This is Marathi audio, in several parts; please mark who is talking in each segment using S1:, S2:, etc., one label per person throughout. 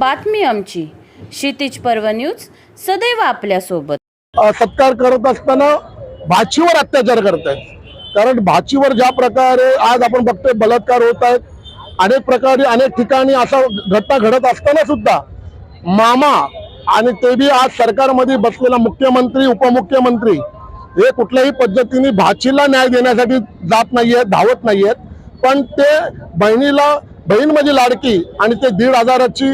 S1: बातमी आमची. क्षितिज पर्व न्यूज सदैव आपल्यासोबत.
S2: सत्कार करत असताना भाचीवर अत्याचार करत आहेत कारण भाचीवर ज्या प्रकारे आज आपण बघतोय बलात्कार होत आहेत अनेक प्रकारे अनेक ठिकाणी असा घटना घडत असताना सुद्धा मामा आणि ते बी आज सरकारमध्ये बसलेला मुख्यमंत्री उपमुख्यमंत्री हे कुठल्याही पद्धतीने भाचीला न्याय देण्यासाठी जात नाहीयेत धावत नाहीयेत. पण ते बहिणीला बहीण म्हणजे लाडकी आणि ते दीड हजाराची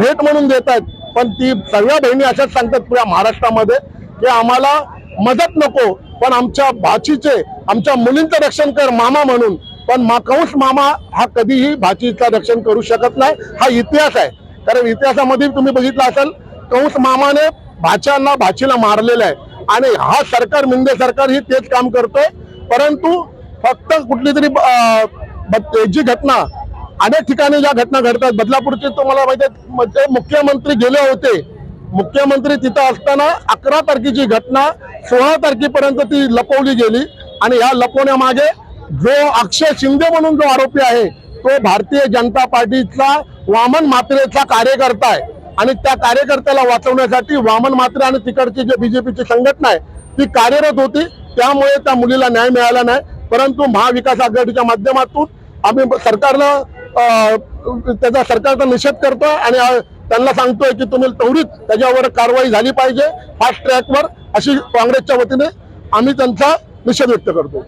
S2: भेट म्हणून देत आहेत पण ती सगळ्या बहिणी अशाच सांगतात पुऱ्या महाराष्ट्रामध्ये की आम्हाला मदत नको पण आमच्या भाचीचे आमच्या मुलींचं रक्षण कर मामा म्हणून. पण मा कंस मामा हा कधीही भाचीचा रक्षण करू शकत नाही. हा इतिहास आहे. कारण इतिहासामध्ये तुम्ही बघितलं असेल कंस मामाने भाच्यांना भाचीला मारलेलं आहे. आणि हा सरकार मिंदे सरकार ही तेच काम करतोय. परंतु फक्त कुठली तरी अं, जी घटना अनेक ठिकाणी ज्या घटना घडतात. बदलापूरचे तुम्हाला माहिती आहे म्हणजे मुख्यमंत्री गेले होते मुख्यमंत्री तिथं असताना अकरा तारखेची घटना सोळा तारखेपर्यंत ती लपवली गेली. आणि या लपवण्यामागे जो अक्षय शिंदे म्हणून जो आरोपी आहे तो भारतीय जनता पार्टीचा वामन मात्रेचा कार्यकर्ता आहे. आणि त्या कार्यकर्त्याला वाचवण्यासाठी वामन मात्रे आणि तिकडची जे बीजेपीची संघटना आहे ती कार्यरत होती. त्यामुळे त्या मुलीला न्याय मिळाला नाही. परंतु महाविकास आघाडीच्या माध्यमातून आम्ही सरकारनं त्याचा सरकारचा निषेध करतो आणि त्यांना सांगतोय की तुम्ही तेवढीच त्याच्यावर कारवाई झाली पाहिजे फास्ट ट्रॅकवर अशी काँग्रेसच्या वतीने आम्ही त्यांचा निषेध व्यक्त करतो.